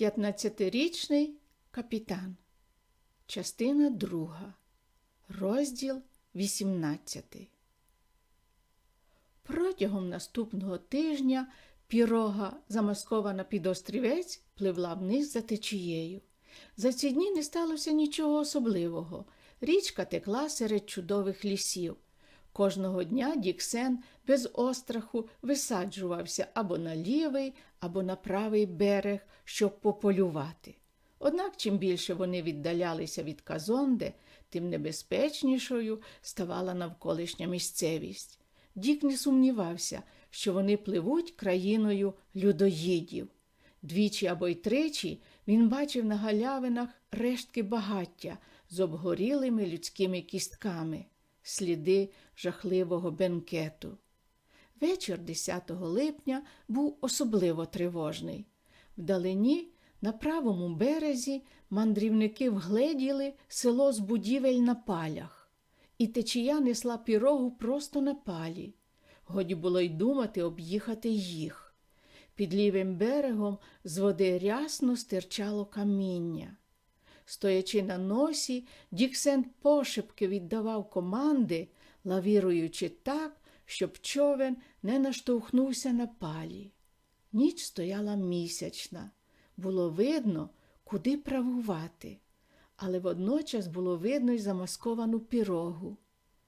15-річний капітан. Частина 2. Розділ 18. Протягом наступного тижня пірога, замаскована під острівець, пливла вниз за течією. За ці дні не сталося нічого особливого. Річка текла серед чудових лісів. Кожного дня Діксен без остраху висаджувався або на лівий, або на правий берег, щоб пополювати. Однак, чим більше вони віддалялися від Казонде, тим небезпечнішою ставала навколишня місцевість. Дік не сумнівався, що вони пливуть країною людоїдів. Двічі або й тричі він бачив на галявинах рештки багаття з обгорілими людськими кістками, сліди жахливого бенкету. Вечір 10 липня був особливо тривожний. Вдалині, на правому березі, мандрівники вгледіли село з будівель на палях, і течія несла пірогу просто на палі. Годі було й думати об'їхати їх. Під лівим берегом з води рясно стирчало каміння. Стоячи на носі, Діксен пошепки віддавав команди, лавіруючи так, щоб човен не наштовхнувся на палі. Ніч стояла місячна. Було видно, куди правувати, але водночас було видно й замасковану пірогу.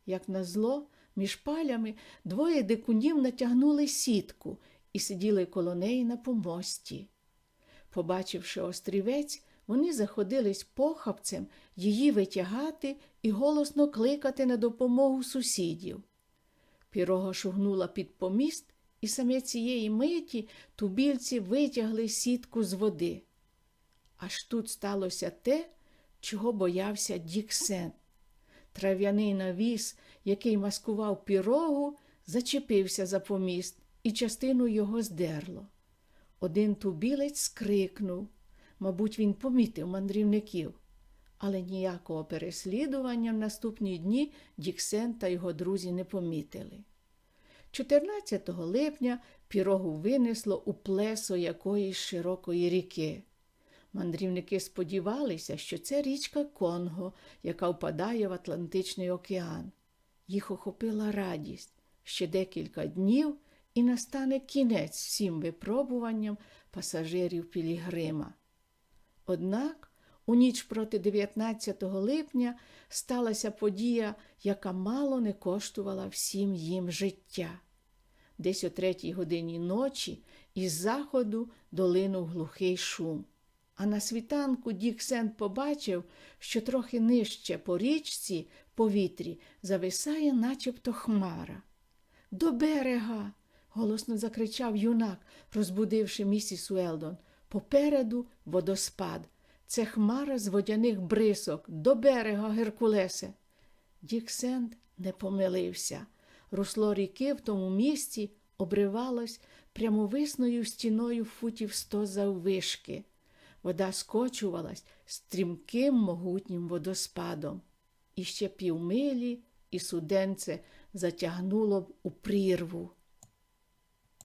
Як назло, між палями двоє дикунів натягнули сітку і сиділи коло неї на помості. Побачивши острівець, вони заходились похапцем її витягати і голосно кликати на допомогу сусідів. Пірога шугнула під поміст, і саме цієї миті тубільці витягли сітку з води. Аж тут сталося те, чого боявся Діксен. Трав'яний навіс, який маскував пірогу, зачепився за поміст, і частину його здерло. Один тубілець скрикнув. Мабуть, він помітив мандрівників, але ніякого переслідування в наступні дні Діксен та його друзі не помітили. 14 липня пірогу винесло у плесо якоїсь широкої ріки. Мандрівники сподівалися, що це річка Конго, яка впадає в Атлантичний океан. Їх охопила радість ще декілька днів і настане кінець всім випробуванням пасажирів Пілігрима. Однак у ніч проти 19 липня сталася подія, яка мало не коштувала всім їм життя. Десь о третій годині ночі із заходу долинув глухий шум. А на світанку Дік Сент побачив, що трохи нижче по річці повітрі зависає начебто хмара. До берега. голосно закричав юнак, розбудивши місіс Уелдон. Попереду водоспад. Це хмара з водяних брисок. До берега, Геркулесе. Дік Сент не помилився. Русло ріки в тому місці обривалось прямовисною стіною футів сто заввишки. Вода скочувалась стрімким могутнім водоспадом. І ще півмилі, і суденце затягнуло б у прірву.